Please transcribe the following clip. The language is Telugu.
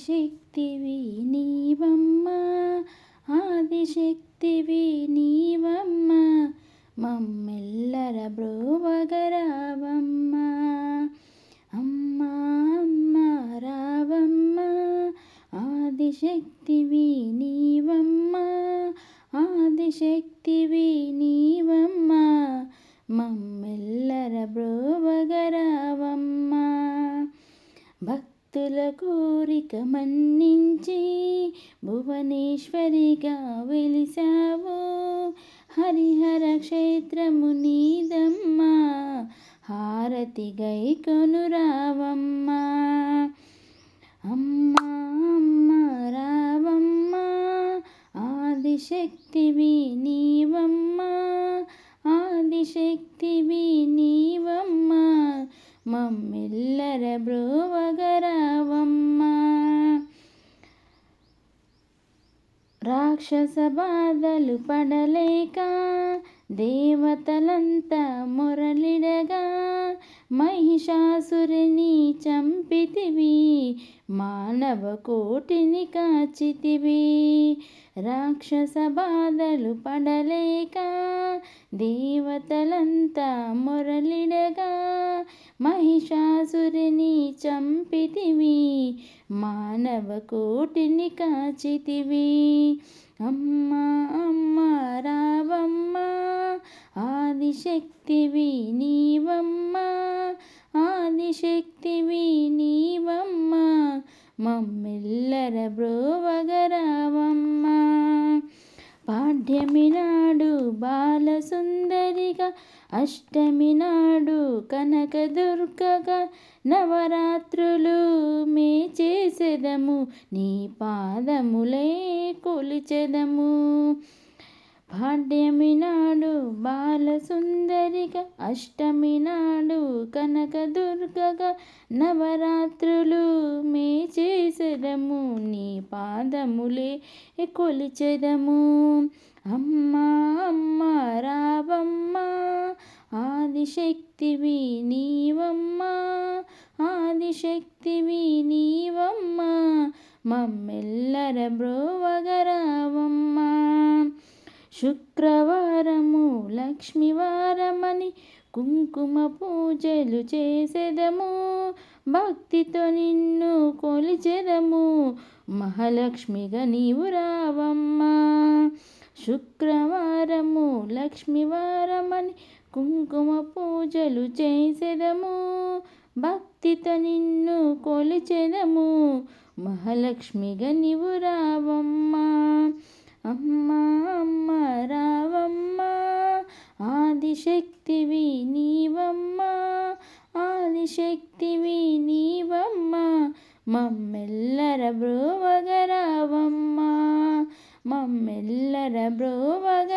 ఆదిశక్తివి నీవమ్మ ఆదిశక్తివి నీవమ్మ మమ్మెల్లర బ్రోవగరావమ్మ అమ్మ అమ్మ రావమ్మ ఆదిశక్తివి నీవమ్మ ఆదిశక్తివి నీవమ్మ మమ్మెల్లర బ్రోవగరావమ్మ. భక్తి భక్తుల కోరిక మన్నించి భువనేశ్వరిగా వెలిసావు హరిహర క్షేత్రము నీదమ్మా హారతి గై కొనురావమ్మ. అమ్మా అమ్మ రావమ్మ ఆదిశక్తివి నీవమ్మ ఆదిశక్తివి నీ మమ్మెల్లర బ్రోవగరావమ్మ. రాక్షస బాధలు పడలేక దేవతలంతా మొరలిడగా మహిషాసురిని చంపితివి మానవ కోటిని కాచితివి. రాక్షస బాధలు పడలేక దేవతలంతా మొరలిడగా మహిషాసురిని చంపితివి మానవ కోటిని కాచితివి. అమ్మ అమ్మ రావమ్మ ఆదిశక్తివి నీవమ్మ ఆదిశక్తివి నీవమ్మ మమ్మెల్లర బ్రోవగరావమ్మ. పాఠ్యమి నాడు బాలసుందరిగా అష్టమి నాడు కనకదుర్గగా నవరాత్రులు మే చేసెదము నీ పాదములే కొలిచెదము. పాడ్యమి నాడు బాలసుందరిగా అష్టమి నాడు కనకదుర్గగా నవరాత్రులు మే చేసెదము నీ పాదములే కొలిచెదము. అమ్మ అమ్మ రావమ్మ ఆదిశక్తివి నీవమ్మ ఆదిశక్తివి నీవమ్మ మమ్మెల్లర బ్రోవగరావమ్మా. శుక్రవారము లక్ష్మీవారమని కుంకుమ పూజలు చేసెదము. భక్తితో నిన్ను కొలిచెదము. మహాలక్ష్మిగా నీవు రావమ్మా. శుక్రవారము లక్ష్మీవారమని కుంకుమ పూజలు చేసెదము. భక్తితో నిన్ను కొలిచెదము. మహాలక్ష్మిగా నీవు రావమ్మా. అమ్మా. ఆదిశక్తివి నీవమ్మ ఆదిశక్తివి నీవమ్మ మమ్మెల్లర బ్రోవగరావమ్మ మమ్మెల్లర బ్రోవగ